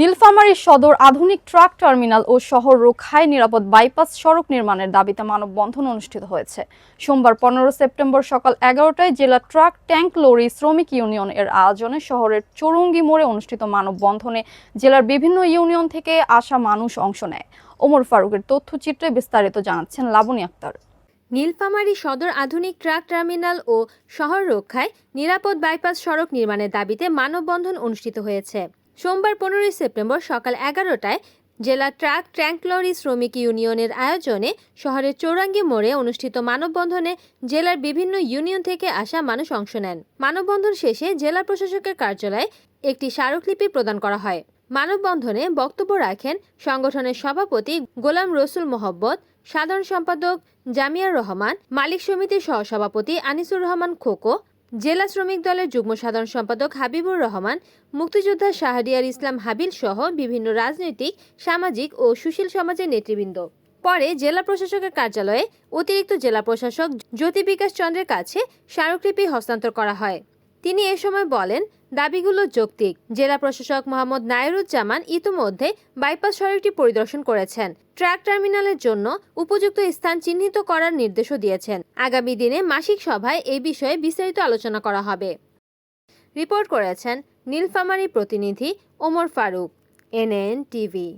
নীলফামারী সদর আধুনিক truck terminal ও শহর রক্ষায় নিরাপদ বাইপাস সড়ক নির্মাণের দাবিতে মানববন্ধন অনুষ্ঠিত হয়েছে। সোমবার পনেরো সেপ্টেম্বর সকাল এগারোটায় জেলা ট্রাক ট্যাঙ্ক লরি শ্রমিক ইউনিয়ন এর আয়োজনে শহরের চৌরঙ্গি মোড়ে অনুষ্ঠিত মানববন্ধনে জেলার বিভিন্ন ইউনিয়ন থেকে আসা মানুষ অংশ নেয়। ওমর ফারুকের তথ্যচিত্রে বিস্তারিত জানাচ্ছেন লাবণী আক্তার। নীলফামারী সদর আধুনিক ট্রাক টার্মিনাল ও শহর রক্ষায় নিরাপদ বাইপাস সড়ক নির্মাণের দাবিতে মানববন্ধন অনুষ্ঠিত হয়েছে। সোমবার পনেরোই সেপ্টেম্বর সকাল এগারোটায় জেলা ট্রাক ট্র্যাঙ্ক লরি শ্রমিক ইউনিয়নের আয়োজনে শহরের চৌরাঙ্গি মোড়ে অনুষ্ঠিত মানববন্ধনে জেলার বিভিন্ন ইউনিয়ন থেকে আসা মানুষ অংশ নেন। মানববন্ধন শেষে জেলা প্রশাসকের কার্যালয়ে একটি স্মারকলিপি প্রদান করা হয়। মানববন্ধনে বক্তব্য রাখেন সংগঠনের সভাপতি গোলাম রসুল মোহব্বত সাধারণ সম্পাদক জামিয়ার রহমান, মালিক সমিতির সহসভাপতি আনিসুর রহমান খোকো জেলা শ্রমিক দলের যুগ্ম সাধারণ সম্পাদক হাবিবুর রহমান, মুক্তিযোদ্ধা শাহরিয়ার ইসলাম হাবিল সহ বিভিন্ন রাজনৈতিক, সামাজিক ও সুশীল সমাজের নেতৃবৃন্দ। পরে জেলা প্রশাসকের কার্যালয়ে অতিরিক্ত জেলা প্রশাসক জ্যোতি বিকাশ চন্দ্রের কাছে স্মারকলিপি হস্তান্তর করা হয়। তিনি এ সময় বলেন, দাবিগুলো যৌক্তিক। জেলা প্রশাসক মোহাম্মদ নায়রুজ্জামান ইতিমধ্যে বাইপাস সড়কটি পরিদর্শন করেছেন। ট্রাক টার্মিনালের জন্য উপযুক্ত স্থান চিহ্নিত করার নির্দেশও দিয়েছেন। আগামী দিনে মাসিক সভায় এই বিষয়ে বিস্তারিত আলোচনা করা হবে। রিপোর্ট করেছেন নীলফামারী প্রতিনিধি ওমর ফারুক, এনএন টিভি।